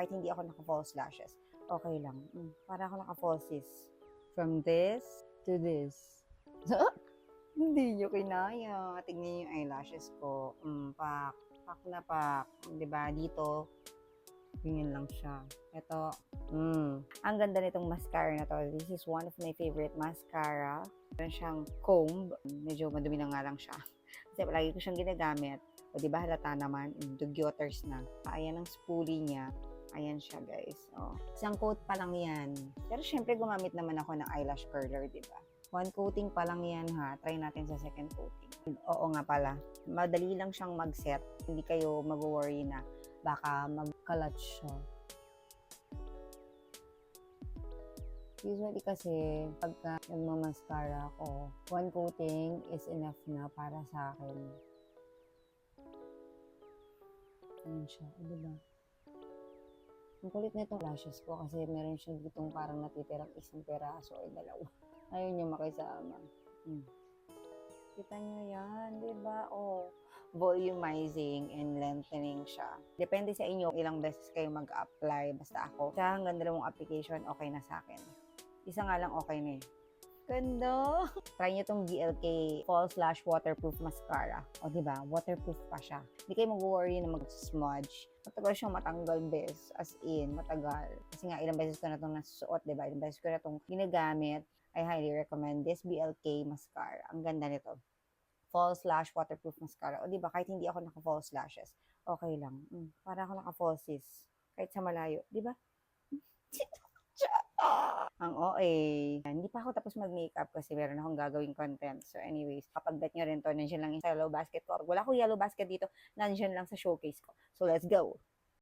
Kahit hindi ako naka-false lashes. Okay lang. Mm, para ako naka-falsies. From this to this. hindi nyo kinaya. Tignan nyo yung eyelashes ko. Mm, pak. Pak na pak. Ba? Dito, ganyan lang siya. Ito, mm. Ang ganda nitong mascara na to. This is one of my favorite mascara. Meron siyang comb. Medyo madumi na nga lang siya. Kasi palagi ko siyang ginagamit. O di ba halata naman, mm, dugyoters na. Ayan ang spoolie niya. Ayan siya guys. O, isang coat pa lang yan. Pero syempre gumamit naman ako ng eyelash curler, di ba? One coating pa lang yan ha. Try natin sa second coating. Oo nga pala. Madali lang siyang mag-set. Hindi kayo mag-worry na baka magkalat siya. Usually kasi, pagka nagmamascara ako, one coating is enough na para sa akin. Ayan siya. O, diba? Ang kulit na itong lashes ko kasi meron siya ditong parang natitirang isang peraso or dalawa. Ayaw niya makisama. Hmm. Kita niyo yan, di ba? Oh, volumizing and lengthening siya. Depende sa inyo ilang beses kayo mag-apply. Basta ako, sa hanggang dalawang application, okay na sa akin. Isa nga lang okay na eh. Ganda! Try nyo tong GLK Fall Slash Waterproof Mascara. O, di ba? Waterproof pa siya. Hindi kayo mag-worry na mag-smudge. Matagal siyang matanggal, bes. As in, matagal. Kasi nga, ilang beses ko na itong nasuot, di ba? Ilang beses ko na itong ginagamit. I highly recommend this BLK mascara. Ang ganda nito. False lash waterproof mascara. O di ba kahit hindi ako naka-false lashes, okay lang. Mm, para ako naka-falsies. Kahit sa malayo, di ba? Ang OA. Hindi pa ako tapos mag-makeup kasi meron akong gagawing content. So anyways, kapag bet nyo rin to, nandiyan lang yung yellow basket ko. Or wala ko yellow basket dito, nandiyan lang sa showcase ko. So let's go!